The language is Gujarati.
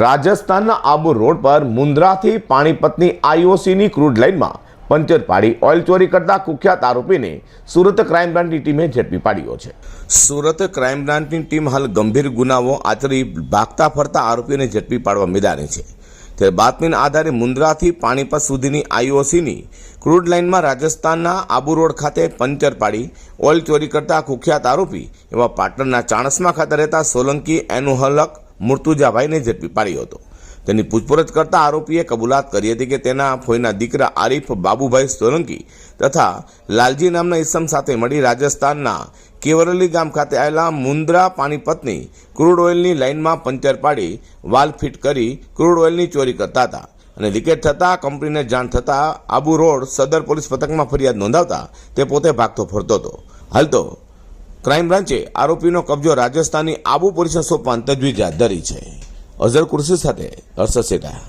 રાજસ્થાનના આબુ રોડ પર મુન્દ્રાથી પાણીપતની આઈઓસીની ક્રૂડ લાઇનમાં પંચર પાડી ઓઇલ ચોરી કરતા કુખ્યાત આરોપીને સુરત ક્રાઇમ બ્રાન્ચની ટીમે ઝડપી પાડ્યો છે. સુરત ક્રાઇમ બ્રાન્ચની ટીમ હાલ ગંભીર ગુનાઓ આચરી ભાગતા ફરતા આરોપીને ઝડપી પાડવા મેદાને છે. ત્યારે બાતમીના આધારે મુન્દ્રાથી પાણીપત સુધીની આઈઓસીની ક્રૂડ લાઇનમાં રાજસ્થાનના આબુ રોડ ખાતે પંચર પાડી ઓઇલ ચોરી કરતા કુખ્યાત આરોપી એવા પાટણના ચાણસમા ખાતે રહેતા સોલંકી એનુહલક મુર્તુજાભાઈને ઝડપી પાડ્યો હતો. તેની પૂછપરછ કરતા આરોપીએ કબૂલાત કરી હતી કે તેના ફોઈના દીકરા આરીફ બાબુભાઈ સોલંકી તથા લાલજી નામના ઈસમ સાથે મળી રાજસ્થાનના કેવરલી ગામ ખાતે આવેલા મુન્દ્રા પાણીપતની ક્રૂડ ઓઇલની લાઇનમાં પંચર પાડી વાલ ફિટ કરી ક્રૂડ ઓઇલની ચોરી કરતા હતા અને લીકેજ થતાં કંપનીને જાણ થતાં આબુ રોડ સદર પોલીસ પથકમાં ફરિયાદ નોંધાવતા તે પોતે ભાગતો ફરતો હતો. હાલ તો ક્રાઇમ બ્રાન્ચે આરોપીનો કબજો રાજસ્થાનની આબુ પોલીસને સોંપવાની તજવીજ હાથ ધરી છે. અઝર કુર્સી સાથે હર્ષદ સેઠા